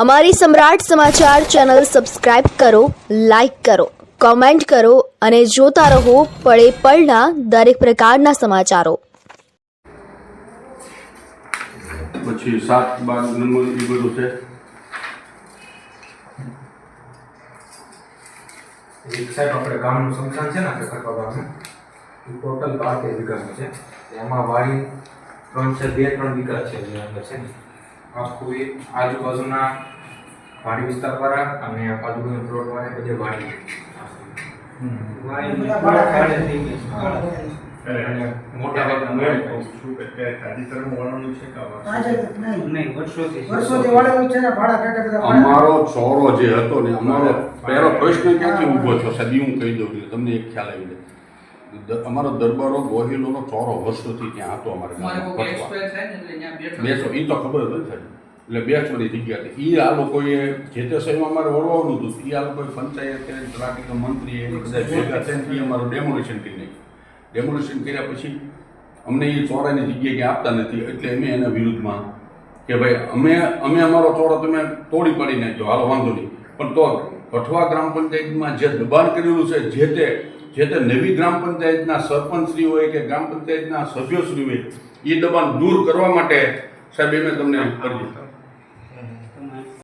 અમારી સમ્રાટ સમાચાર channel subscribe કરો લાઇક કરો કોમેન્ટ કરો અને જોતા રહો પળે પળના દરેક પ્રકારના સમાચારો. પછી સાત બાર નંબર એ બધું છે. એક સાઈડ આપણે ગામનું સ્મશાન છે ને આપણે કટવા ગામનું? એ ટોટલ બાર તેર વીઘાનું છે. એમાં વાડી ત્રણ છે બે ત્રણ વીઘા છે જે અંદર છે ને. આખું આજુબાજુના વાડી અને આજુબાજુ બધે વાડી અને મોટા ભાગના મેળ શું કે અત્યારે તાજેતરમાં વળવાનું છે કે આવા? આજે નહીં. નહીં વર્ષોથી. વર્ષોથી વાળેલું છે ને ભાડા કાઢે બધા ભાડા. અમારો ચોરો જે હતો ને અમારો પહેલો પ્રશ્ન ક્યાંથી ઊભો થયો? સદી હું કહી દઉં તમને એક ખ્યાલ આવી જાય. અમારો દરબારો ગોહિલોનો ચોરો વર્ષોથી ત્યાં હતો અમારે બેસો એ તો ખબર હતી થાય એટલે બેસવાની જગ્યા હતી. એ આ લોકોએ જે તે સમયમાં અમારે વળવાનું હતું એ આ લોકોએ પંચાયત ટ્રાફિક મંત્રી એ બધા ભેગા થઈને અમારું ડેમોલેશન કરી નાખ્યું. ડેમોલેશન કર્યા પછી અમને એ ચોરાની જગ્યાએ ક્યાં આપતા નથી. એટલે અમે એના વિરુદ્ધમાં કે ભાઈ અમે અમે અમારો ચોરો તમે તોડી પાડી નાખ્યો હાલો વાંધો નહીં. પણ તો કઠવા ગ્રામ પંચાયતમાં જે દબાણ કરેલું છે જે તે જે તે નવી ગ્રામ પંચાયતના સરપંચશ્રી હોય કે ગ્રામ પંચાયતના સભ્યશ્રી હોય એ દબાણ દૂર કરવા માટે સાહેબ મેં તમને અરજી